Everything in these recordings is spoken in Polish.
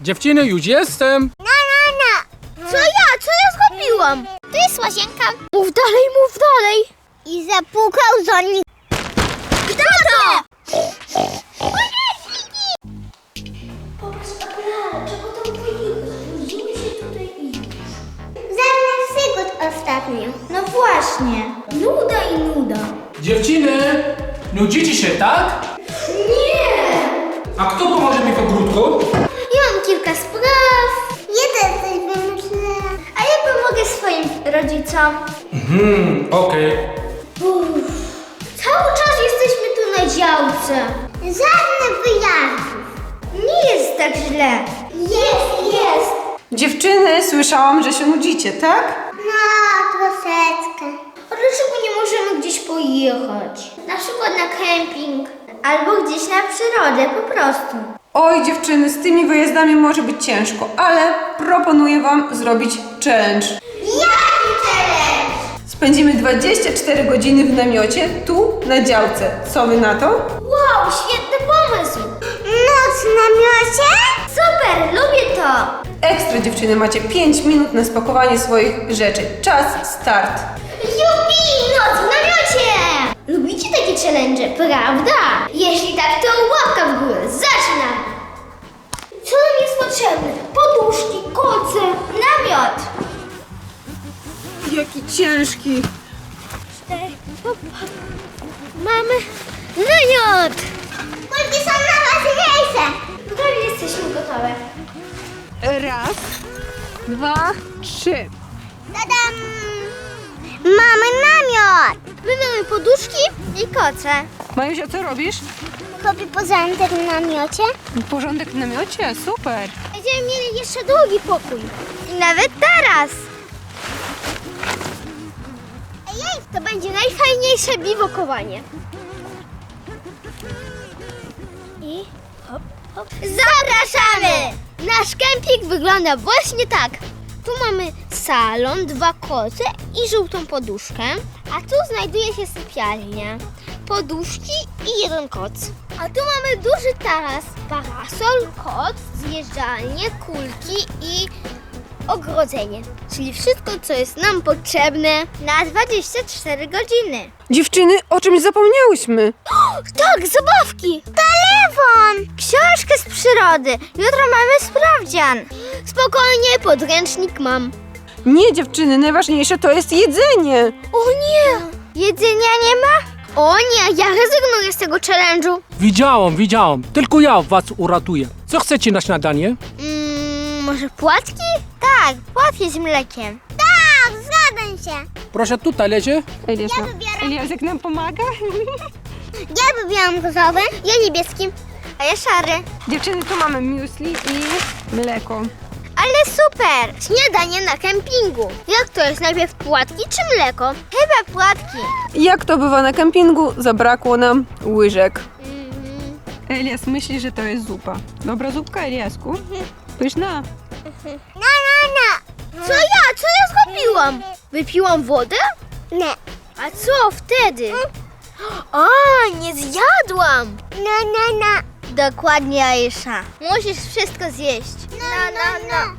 Dziewczyny, już jestem. Na, na, na. Co ja? Co ja zrobiłam? To jest łazienka. Mów dalej, mów dalej. I zapukał zonik. Kto to? Żadnych przygód ostatnio. No właśnie, nuda i nuda. Dziewczyny, nudzicie się, tak? Nie! A kto pomoże mi w ogródku? Rodzicom. Hmm, okej. Uff, cały czas jesteśmy tu na działce. Żadnych wyjazdów. Nie jest tak źle. Jest, jest. Dziewczyny, słyszałam, że się nudzicie, tak? No, troszeczkę. A dlaczego nie możemy gdzieś pojechać? Na przykład na kemping. Albo gdzieś na przyrodę, po prostu. Oj, dziewczyny, z tymi wyjazdami może być ciężko, ale proponuję wam zrobić challenge. Challenge? Spędzimy 24 godziny w namiocie, tu na działce. Co wy na to? Wow, świetny pomysł! Noc w namiocie? Super, lubię to! Ekstra dziewczyny, macie 5 minut na spakowanie swoich rzeczy. Czas, start. Jupi, noc w namiocie! Lubicie takie challenge, prawda? Jeśli tak, to łapka w górę. Zaczynamy! Co nam jest potrzebne? Poduszki, koce. Jaki ciężki. Mamy namiot! Kulki są najważniejsze. Prawie jesteśmy gotowe. Raz, dwa, trzy. Tadam! Mamy namiot. My mamy poduszki i koce. Majusia, co robisz? Robię porządek w namiocie. Porządek w namiocie? Super. Będziemy mieli jeszcze długi pokój. I nawet teraz. Będzie najfajniejsze biwokowanie. I hop, hop. Zapraszamy! Nasz kemping wygląda właśnie tak. Tu mamy salon, dwa koce i żółtą poduszkę, a tu znajduje się sypialnia, poduszki i jeden koc. A tu mamy duży taras, parasol, koc, zjeżdżalnię, kulki i ogrodzenie. Czyli wszystko, co jest nam potrzebne na 24 godziny. Dziewczyny, o czymś zapomniałyśmy. Tak, zabawki! Telefon! Książkę z przyrody. Jutro mamy sprawdzian. Spokojnie, podręcznik mam. Nie, dziewczyny, najważniejsze to jest jedzenie. O nie! Jedzenia nie ma? O nie, ja rezygnuję z tego challenge'u. Widziałam, widziałam. Tylko ja was uratuję. Co chcecie na śniadanie? Mm, może płatki? Tak, płatki z mlekiem. Tak, zgadzam się. Proszę, tutaj leży. Elias, Ja wybieram. Elias jak nam pomaga? Ja wybieram różowy. Ja niebieski, a ja szary. Dziewczyny, tu mamy muesli i mleko. Ale super! Śniadanie na kempingu. Jak to jest? Najpierw płatki czy mleko? Chyba płatki. Jak to bywa na kempingu, zabrakło nam łyżek. Mhm. Elias myśli, że to jest zupa. Dobra zupka, Eliasku? Pyszna. Na, Co ja? Co ja zrobiłam? Wypiłam wodę? Nie. A co wtedy? A, nie zjadłam! Na, na, na. Dokładnie, Aisza. Musisz wszystko zjeść. Na, na, na.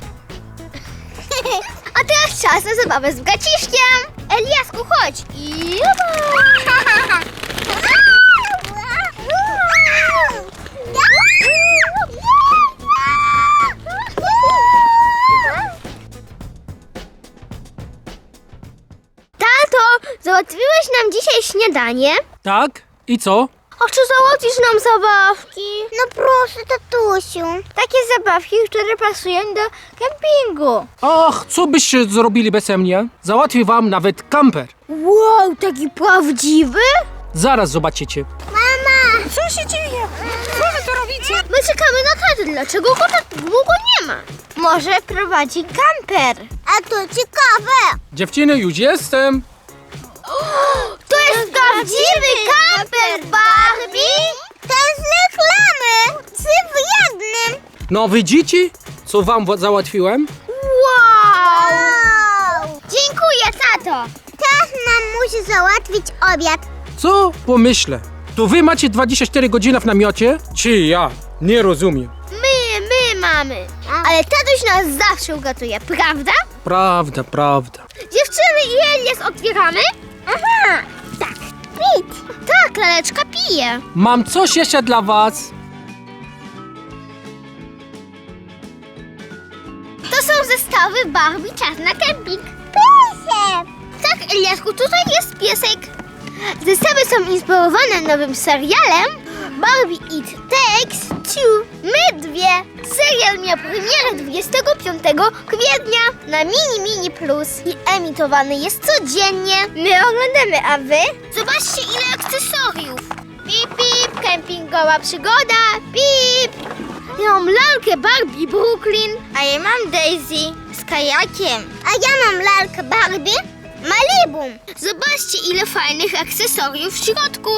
A teraz czas na zabawę z braciszkiem. Eliasku, chodź. I załatwiłeś nam dzisiaj śniadanie? Tak? I co? A czy załatwisz nam zabawki? No proszę, tatusiu. Takie zabawki, które pasują do kempingu. Ach, co byście zrobili bez mnie? Załatwię wam nawet kamper. Wow, taki prawdziwy? Zaraz zobaczycie. Mama. Co się dzieje? Co wy tu robicie? My czekamy na tatę. Dlaczego go tak długo nie ma? Może prowadzi kamper. A to ciekawe. Dziewczyny, już jestem. To jest prawdziwy kamper Barbie? To jest z reklamy. Trzy w jednym. No widzicie, co wam wa- załatwiłem? Wow! Wow. Dziękuję, tato. Teraz nam musi załatwić obiad. Co? Pomyślę. To wy macie 24 godziny w namiocie? Czy ja? Nie rozumiem. My, my mamy. Ale tatuś nas zawsze ugatuje, prawda? Prawda, prawda. Dziewczyny, i Elias otwieramy? Aha, tak. Pit. Tak, laleczka pije. Mam coś jeszcze dla was. To są zestawy Barbie Czas na kemping. Piesek! Tak, Eliasku, tutaj jest piesek. Zestawy są inspirowane nowym serialem Barbie It Takes Two. My dwie. Serial miał premierę 25 kwietnia na Mini Mini Plus i emitowany jest codziennie. My oglądamy, a wy? Zobaczcie ile akcesoriów. Pip, pip, kempingowa przygoda, pip. Ja mam lalkę Barbie Brooklyn. A ja mam Daisy z kajakiem. A ja mam lalkę Barbie Malibu. Zobaczcie, ile fajnych akcesoriów w środku.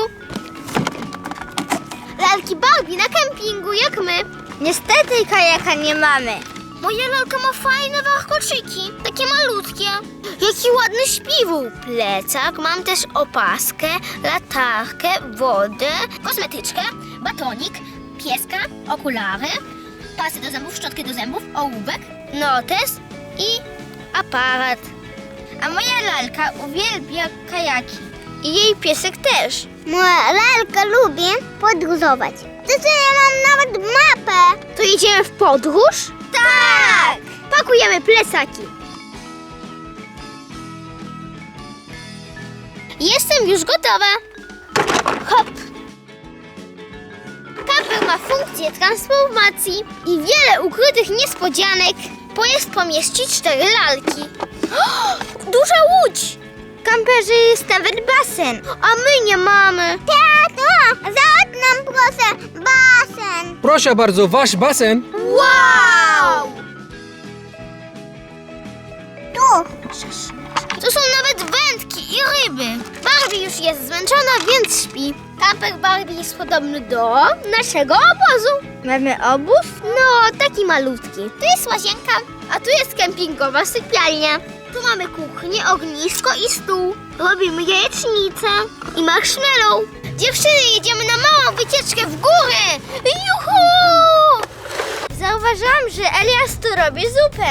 Lalki Barbie na kempingu, jak my. Niestety kajaka nie mamy. Moja lalka ma fajne warkoczyki, takie malutkie. Jaki ładny śpiwół. Plecak, mam też opaskę, latarkę, wodę, kosmetyczkę, batonik, pieska, okulary, pasy do zębów, szczotkę do zębów, ołówek, notes i aparat. A moja lalka uwielbia kajaki. I jej piesek też. Moja lalka lubi podróżować. To co ja mam nawet mapę. To jedziemy w podróż? Tak! Pakujemy plecaki. Jestem już gotowa. Hop. Kamper ma funkcję transformacji i wiele ukrytych niespodzianek. Pojazd pomieści cztery lalki. Duża łódź! W kamperze jest nawet basen, a my nie mamy. Proszę bardzo, wasz basen. Wow! Tu. To są nawet wędki i ryby. Barbie już jest zmęczona, więc śpi. Kamper Barbie jest podobny do naszego obozu. Mamy obóz? No, taki malutki. Tu jest łazienka, a tu jest kempingowa sypialnia. Tu mamy kuchnię, ognisko i stół. Robimy jajecznicę i marshmallow. Dziewczyny, jedziemy na małą wycieczkę w górę. Juhu! Zauważyłam, że Elias tu robi zupę.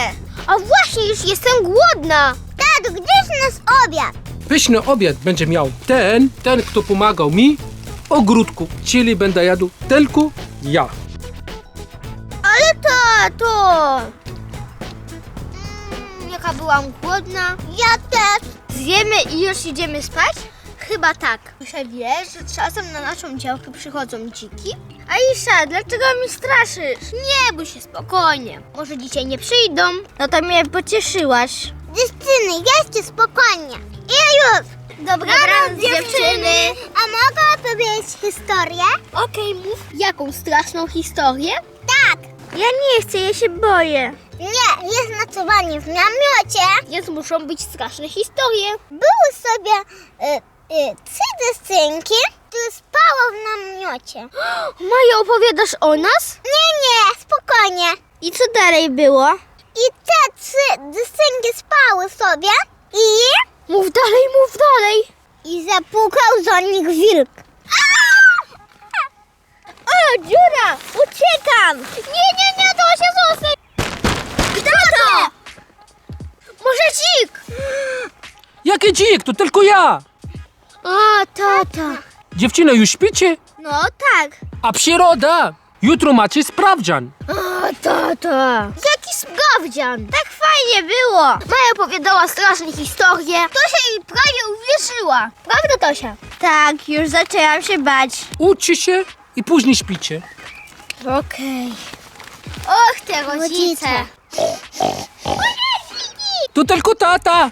A właśnie, już jestem głodna. Tato, gdzieś nas obiad? Pyszny obiad będzie miał ten, ten, kto pomagał mi w ogródku. Czyli będę jadł tylko ja. Ale tato! Mm, jaka byłam głodna. Ja też. Zjemy i już idziemy spać? Chyba tak. Muszę wiesz, że czasem na naszą działkę przychodzą dziki? Aisza, dlaczego mi straszysz? Nie bój się spokojnie. Może dzisiaj nie przyjdą? No to mnie pocieszyłaś. Dziewczyny, jeszcze spokojnie. Ja już. Dobranoc, dziewczyny. A mogę opowiedzieć historię? Okej, mów. Jaką straszną historię? Tak. Ja nie chcę, ja się boję. Nie, jest nocowanie w namiocie. Więc muszą być straszne historie. Były sobie y, y, trzy desynki, które spało w namiocie. Maja, opowiadasz o nas? Nie, nie, spokojnie. I co dalej było? I te trzy desynki spały sobie i... Mów dalej, mów dalej. I zapukał za nich wilk. O, dziura! Uciekam! Nie, nie, nie, to się zostań! Tato! Może dzik? Jaki dzik, to tylko ja. A, tata. Dziewczyny, już śpicie? No tak. A przyroda? Jutro macie sprawdzian. A, tata. Jaki sprawdzian. Tak fajnie było. Maja opowiadała straszne historie. Tosia jej prawie uwierzyła. Prawda, Tosia? Tak, już zaczęłam się bać. Uczcie się i później śpicie. Okej. Och, te rodzice. Tu tylko tata!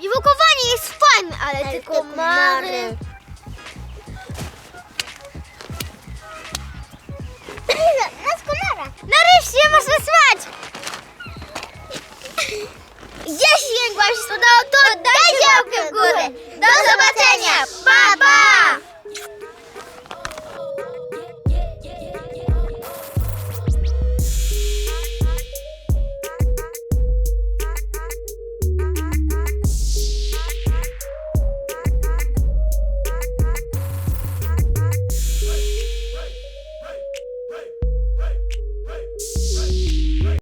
Biwokowanie jest fajne, ale, tylko mary. Nas komara. Nareszcie można spać. Jeśli jak wam się spodobało, to dajcie łapkę w górę. Do zobaczenia. Pa, pa.